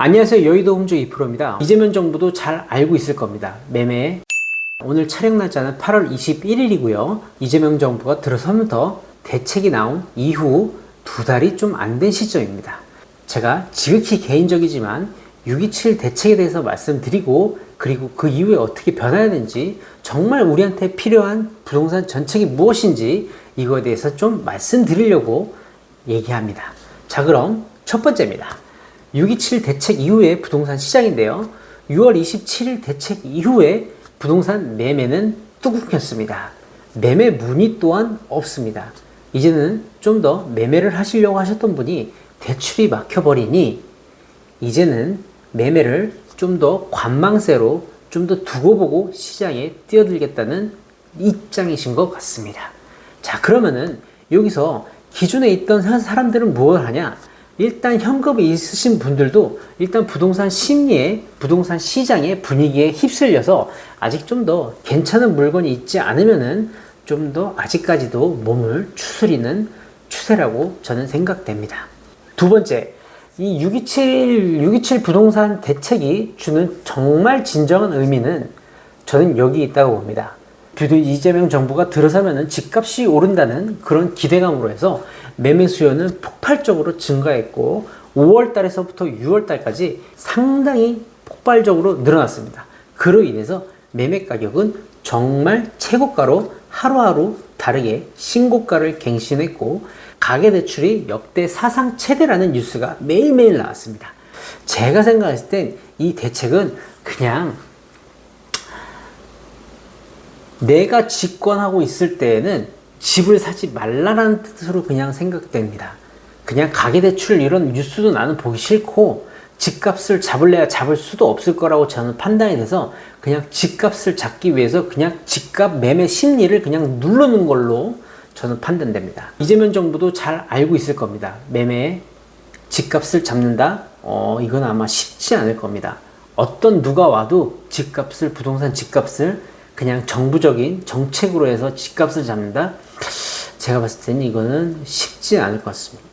안녕하세요. 여의도 홈즈 2프로입니다. 이재명 정부도 잘 알고 있을 겁니다. 매매. 오늘 촬영 날짜는 8월 21일이고요. 이재명 정부가 들어서면서 대책이 나온 이후 두 달이 좀 안 된 시점입니다. 제가 지극히 개인적이지만 627 대책에 대해서 말씀드리고 그리고 그 이후에 어떻게 변해야 되는지 정말 우리한테 필요한 부동산 정책이 무엇인지 이거에 대해서 좀 말씀드리려고 얘기합니다. 자, 그럼 첫 번째입니다. 627 대책 이후의 부동산 시장인데요. 6월 27일 대책 이후에 부동산 매매는 뚜껑혔습니다. 매매 문의 또한 없습니다. 이제는 좀 더 매매를 하시려고 하셨던 분이 대출이 막혀버리니 이제는 매매를 좀 더 관망세로 좀 더 두고 보고 시장에 뛰어들겠다는 입장이신 것 같습니다. 자, 그러면은 여기서 기존에 있던 사람들은 무엇을 하냐? 일단 현금이 있으신 분들도 일단 부동산 심리에, 부동산 시장의 분위기에 휩쓸려서 아직 좀 더 괜찮은 물건이 있지 않으면은 좀 더 아직까지도 몸을 추스리는 추세라고 저는 생각됩니다. 두 번째, 이 627, 627 부동산 대책이 주는 정말 진정한 의미는 저는 여기 있다고 봅니다. 비도 이재명 정부가 들어서면은 집값이 오른다는 그런 기대감으로 해서 매매 수요는 폭발적으로 증가했고 5월 달에서부터 6월 달까지 상당히 폭발적으로 늘어났습니다. 그로 인해서 매매 가격은 정말 최고가로 하루하루 다르게 신고가를 갱신했고 가계대출이 역대 사상 최대라는 뉴스가 매일매일 나왔습니다. 제가 생각했을 땐 이 대책은 그냥 내가 집권하고 있을 때에는 집을 사지 말라라는 뜻으로 그냥 생각됩니다. 그냥 가계대출 이런 뉴스도 나는 보기 싫고 집값을 잡을래야 잡을 수도 없을 거라고 저는 판단이 돼서 그냥 집값을 잡기 위해서 그냥 집값 매매 심리를 그냥 누르는 걸로 저는 판단됩니다. 이재명 정부도 잘 알고 있을 겁니다. 매매 집값을 잡는다? 어, 이건 아마 쉽지 않을 겁니다. 어떤 누가 와도 집값을, 부동산 집값을 그냥 정부적인 정책으로 해서 집값을 잡는다? 제가 봤을 때는 이거는 쉽지 않을 것 같습니다.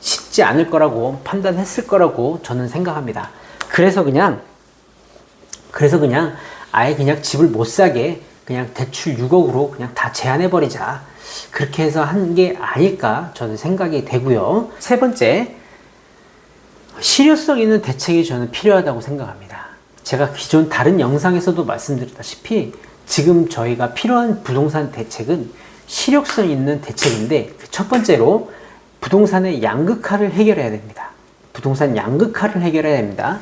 쉽지 않을 거라고 판단했을 거라고 저는 생각합니다. 그래서 그냥, 그래서 그냥 아예 그냥 집을 못 사게 그냥 대출 6억으로 그냥 다 제한해 버리자. 그렇게 해서 한 게 아닐까 저는 생각이 되고요. 세 번째, 실효성 있는 대책이 저는 필요하다고 생각합니다. 제가 기존 다른 영상에서도 말씀드렸다시피 지금 저희가 필요한 부동산 대책은 실효성 있는 대책인데 그첫 번째로 부동산의 양극화를 해결해야 됩니다. 부동산 양극화를 해결해야 됩니다.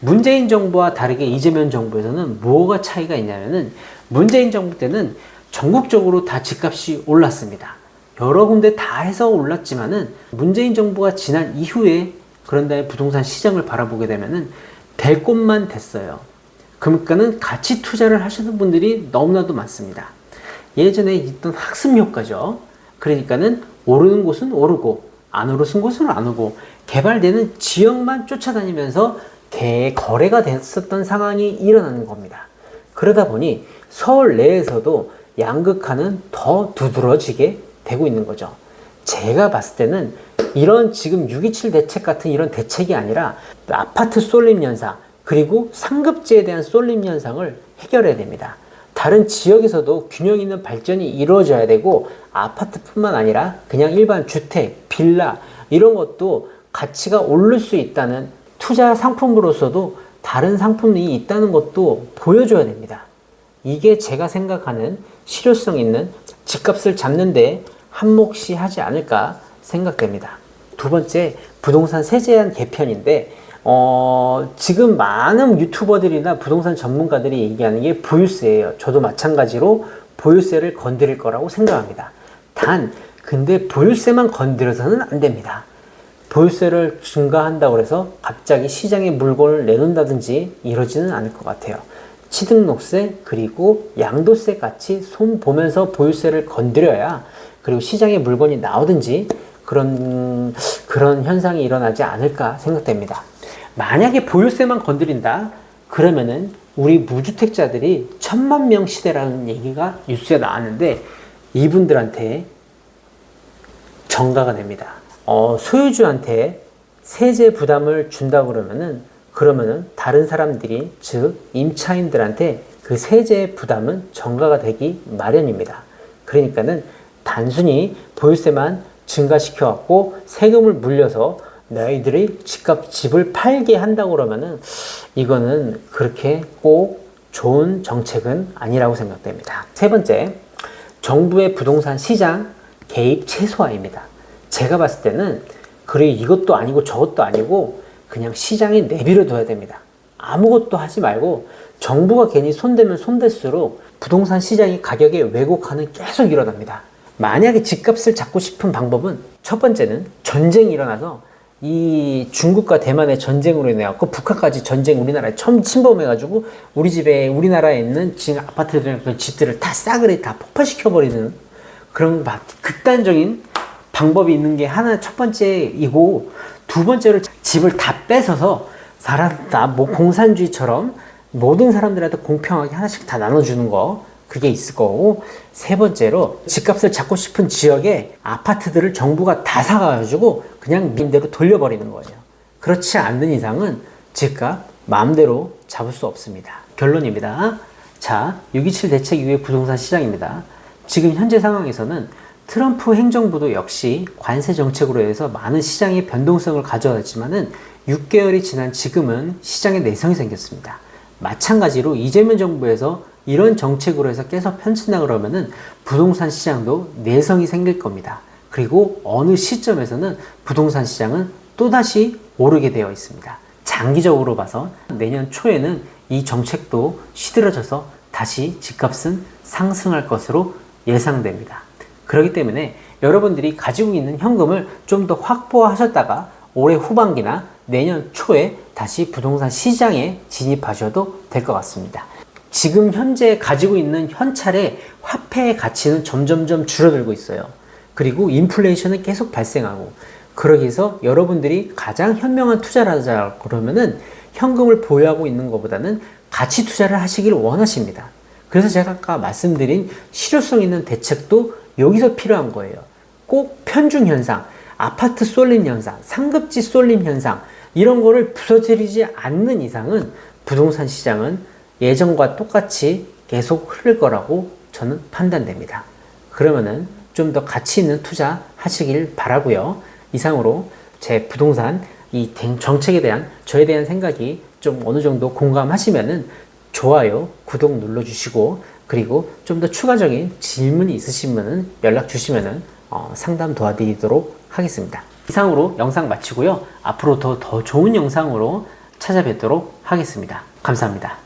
문재인 정부와 다르게 이재명 정부에서는 뭐가 차이가 있냐면은 문재인 정부 때는 전국적으로 다 집값이 올랐습니다. 여러 군데 다 해서 올랐지만은 문재인 정부가 지난 이후에 그런 다음에 부동산 시장을 바라보게 되면은 될 곳만 됐어요. 그러니까는 가치 투자를 하시는 분들이 너무나도 많습니다. 예전에 있던 학습 효과죠. 그러니까는 오르는 곳은 오르고 안 오르는 곳은 안 오르고 개발되는 지역만 쫓아다니면서 대거래가 됐었던 상황이 일어나는 겁니다. 그러다 보니 서울 내에서도 양극화는 더 두드러지게 되고 있는 거죠. 제가 봤을 때는 이런 지금 627 대책 같은 이런 대책이 아니라 아파트 쏠림 현상 그리고 상급지에 대한 쏠림 현상을 해결해야 됩니다. 다른 지역에서도 균형 있는 발전이 이루어져야 되고 아파트뿐만 아니라 그냥 일반 주택, 빌라 이런 것도 가치가 오를 수 있다는 투자 상품으로서도 다른 상품이 있다는 것도 보여줘야 됩니다. 이게 제가 생각하는 실효성 있는 집값을 잡는데 한몫이 하지 않을까 생각됩니다. 두 번째, 부동산 세제한 개편인데, 어, 지금 많은 유튜버들이나 부동산 전문가들이 얘기하는 게 보유세예요. 저도 마찬가지로 보유세를 건드릴 거라고 생각합니다. 단, 근데 보유세만 건드려서는 안 됩니다. 보유세를 증가한다고 해서 갑자기 시장에 물건을 내놓는다든지 이러지는 않을 것 같아요. 취등록세 그리고 양도세 같이 손 보면서 보유세를 건드려야 그리고 시장에 물건이 나오든지 그런 그런 현상이 일어나지 않을까 생각됩니다. 만약에 보유세만 건드린다 그러면은 우리 무주택자들이 천만 명 시대라는 얘기가 뉴스에 나왔는데 이분들한테 정가가 됩니다. 어, 소유주한테 세제 부담을 준다 그러면은 그러면은 다른 사람들이 즉 임차인들한테 그 세제 부담은 전가가 되기 마련입니다. 그러니까는 단순히 보유세만 증가시켜 갖고 세금을 물려서 너희들이 집값 집을 팔게 한다고 그러면은 이거는 그렇게 꼭 좋은 정책은 아니라고 생각됩니다. 세 번째, 정부의 부동산 시장 개입 최소화입니다. 제가 봤을 때는 그래 이것도 아니고 저것도 아니고 그냥 시장에 내비려 둬야 됩니다. 아무것도 하지 말고 정부가 괜히 손대면 손댈수록 부동산 시장이 가격의 왜곡화는 계속 일어납니다. 만약에 집값을 잡고 싶은 방법은 첫 번째는 전쟁이 일어나서 이 중국과 대만의 전쟁으로 인해 갖고 북한까지 전쟁 우리나라에 처음 침범해가지고 우리 집에 우리나라에 있는 지금 아파트들 그 집들을 다 싸그리 다 폭파시켜 버리는 그런 막 극단적인 방법이 있는 게 하나 첫 번째이고 두 번째로 집을 다 뺏어서 사람 다뭐 공산주의처럼 모든 사람들한테 공평하게 하나씩 다 나눠주는 거 그게 있을 거고 세 번째로 집값을 잡고 싶은 지역에 아파트들을 정부가 다 사가지고 그냥 민대로 돌려버리는 거예요. 그렇지 않는 이상은 집값 마음대로 잡을 수 없습니다. 결론입니다. 자, 6.27 대책 이후의 부동산 시장입니다. 지금 현재 상황에서는 트럼프 행정부도 역시 관세 정책으로 해서 많은 시장의 변동성을 가져왔지만은 6개월이 지난 지금은 시장에 내성이 생겼습니다. 마찬가지로 이재명 정부에서 이런 정책으로 해서 계속 펼친다 그러면은 부동산 시장도 내성이 생길 겁니다. 그리고 어느 시점에서는 부동산 시장은 또다시 오르게 되어 있습니다. 장기적으로 봐서 내년 초에는 이 정책도 시들어져서 다시 집값은 상승할 것으로 예상됩니다. 그렇기 때문에 여러분들이 가지고 있는 현금을 좀 더 확보하셨다가 올해 후반기나 내년 초에 다시 부동산 시장에 진입하셔도 될 것 같습니다. 지금 현재 가지고 있는 현찰의 화폐의 가치는 점점점 줄어들고 있어요. 그리고 인플레이션은 계속 발생하고 그러기 위해서 여러분들이 가장 현명한 투자를 하자 그러면은 현금을 보유하고 있는 것보다는 가치 투자를 하시길 원하십니다. 그래서 제가 아까 말씀드린 실효성 있는 대책도 여기서 필요한 거예요. 꼭 편중 현상, 아파트 쏠림 현상, 상급지 쏠림 현상 이런 거를 부서지지 않는 이상은 부동산 시장은 예전과 똑같이 계속 흐를 거라고 저는 판단됩니다. 그러면은 좀 더 가치 있는 투자 하시길 바라고요. 이상으로 제 부동산 이 정책에 대한 저에 대한 생각이 좀 어느 정도 공감하시면은 좋아요, 구독 눌러주시고 그리고 좀 더 추가적인 질문이 있으시면은 연락 주시면은 어, 상담 도와드리도록 하겠습니다. 이상으로 영상 마치고요. 앞으로 더, 더 좋은 영상으로 찾아뵙도록 하겠습니다. 감사합니다.